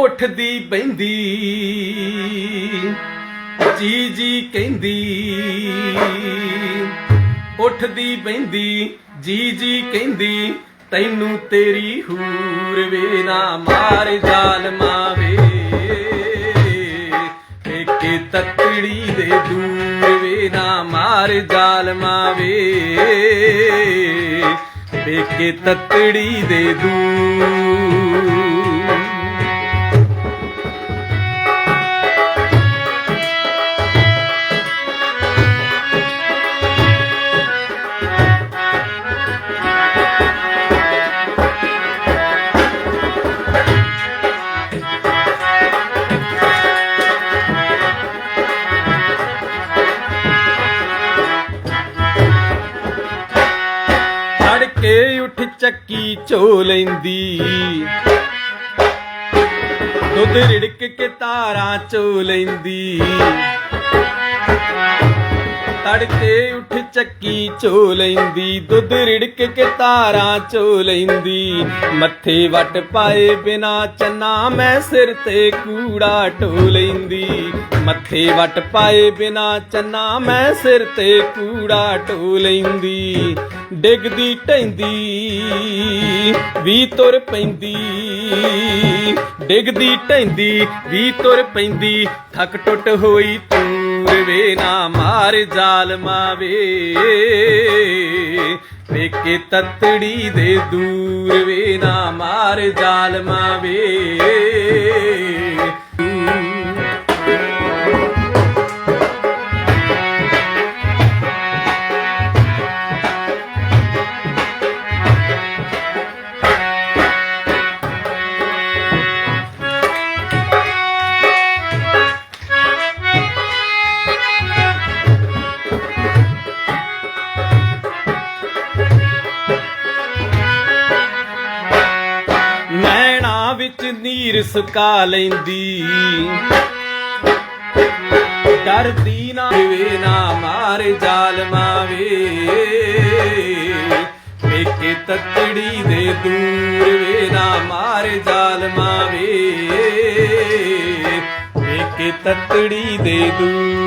ਉੱਠਦੀ ਬੈੰਦੀ ਜੀ ਜੀ ਕਹਿੰਦੀ, ਉੱਠਦੀ ਬੈੰਦੀ ਜੀ ਜੀ ਕਹਿੰਦੀ, ਤੈਨੂੰ ਤੇਰੀ ਹੂਰ ਵੇ ਨਾ ਮਾਰ ਜ਼ਾਲਮਾ ਮਾਵੇ। ਕੇ ਤਤੜੀ ਦੇ ਦੂਰ ਵੇ ਨਾ ਮਾਰ ਜਾਲ ਮਾਵੇ। ਵੇਕੇ ਤਤੜੀ ਦੇ ਦੂਰ ਫੜ ਕੇ ਉੱਠ ਚੱਕੀ ਚੋ ਲੈਂਦੀ। ਦੁੱਧ ਰਿੜਕ ਕੇ ਤਾਰਾਂ ਚੋ ਲੈਂਦੀ। ਤੜਕੇ ਉੱਠ ਚੱਕੀ ਚੋ ਲੈਂਦੀ, ਦੁੱਧ ਰਿੜਕ ਕੇ ਤਾਰਾਂ ਚੋ ਲੈਂਦੀ। ਮੱਥੇ ਵੱਟ ਪਾਏ ਬਿਨਾ ਚੰਨਾ, ਮੈਂ ਸਿਰ ਤੇ ਕੂੜਾ ਢੋ ਲੈਂਦੀ। ਮੱਥੇ ਵੱਟ ਪਾਏ ਬਿਨਾ ਚੰਨਾ, ਮੈਂ ਸਿਰ ਤੇ ਕੂੜਾ ਢੋ ਲੈਂਦੀ। ਡਿੱਗਦੀ ਢੈਂਦੀ ਵੀ ਤੁਰ ਪੈਂਦੀ। ਡਿੱਗਦੀ ਢੈਂਦੀ ਵੀ ਤੁਰ ਪੈਂਦੀ, ਥੱਕ ਟੁੱਟ ਹੋਈ ਤੂਰ ਵੇ ਨਾ ਮਾਰ ਜ਼ਾਲਮਾ ਵੇ ਵੇਕੇ ਤਤੜੀ ਦੇ ਦੂਰ ਵੇ ਨਾ ਮਾਰ ਜ਼ਾਲਮਾ ਵੇ ਵਿੱਚ ਨੀਰ ਸੁਕਾ ਲੈਂਦੀ। ਡਰਦੀ ਨਾ ਵੇ ਨਾ ਮਾਰ ਜਾਲ ਮਾਵੇ। ਵੇਕੇ ਤਤੜੀ ਦੇ ਦੂਰ ਵੇ, ਨਾ ਮਾਰ ਜਾਲ ਮਾਵੇ। ਵੇਕੇ ਤਤੜੀ ਦੇ ਦੂਰ